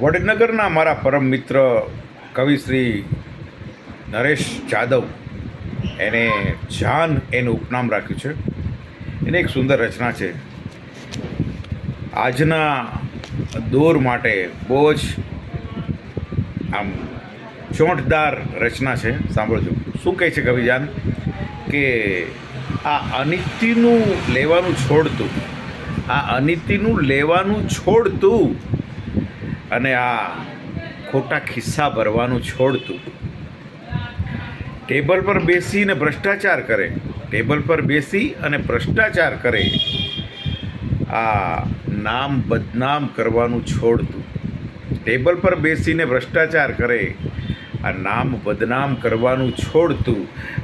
વડનગરના મારા પરમ મિત્ર કવિ શ્રી નરેશ જાદવ, એને જાન એનું ઉપનામ રાખ્યું છે. એને એક સુંદર રચના છે. આજના દોર માટે બહુ જ આમ ચોંટદાર રચના છે. સાંભળજો. શું કહે છે કવિજાન કે આ અનિતિનું લેવાનું છોડતું, આ અનિતિનું લેવાનું છોડતું અને આ ખોટા ખિસ્સા ભરવાનું છોડતું ટેબલ પર બેસીને ભ્રષ્ટાચાર કરે. ટેબલ પર બેસી અને ભ્રષ્ટાચાર કરે. આ નામ બદનામ કરવાનું છોડતું ટેબલ પર બેસીને ભ્રષ્ટાચાર કરે. આ નામ બદનામ કરવાનું છોડતું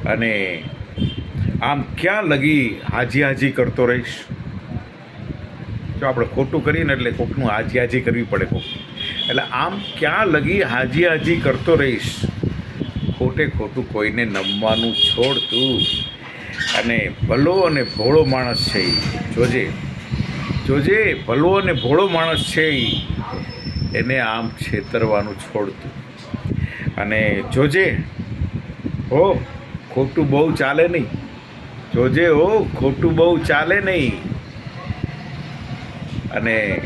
અને આમ ક્યાં લગી હાજી હાજી કરતો રહીશ? જો આપણે ખોટું કરીએ ને એટલે કોકનું હાજી હાજી કરવી પડે કોક એટલે આમ ક્યાં લગી હાજી હાજી કરતો રહીશ? ખોટે ખોટું કોઈને નમવાનું છોડતું અને ભલો અને ભોળો માણસ છે એ જોજે. જોજે, ભલો અને ભોળો માણસ છે એ એને આમ છેતરવાનું છોડતું અને જોજે. હો, ખોટું બહુ ચાલે નહીં. જોજે, હો, ખોટું બહુ ચાલે નહીં. અને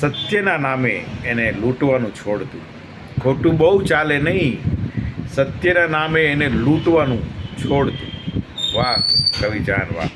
સત્યના નામે એને લૂંટવાનું છોડતું. ખોટું બહુ ચાલે નહીં. સત્યના નામે એને લૂંટવાનું છોડતું. વાહ, કવિ જાન વાહ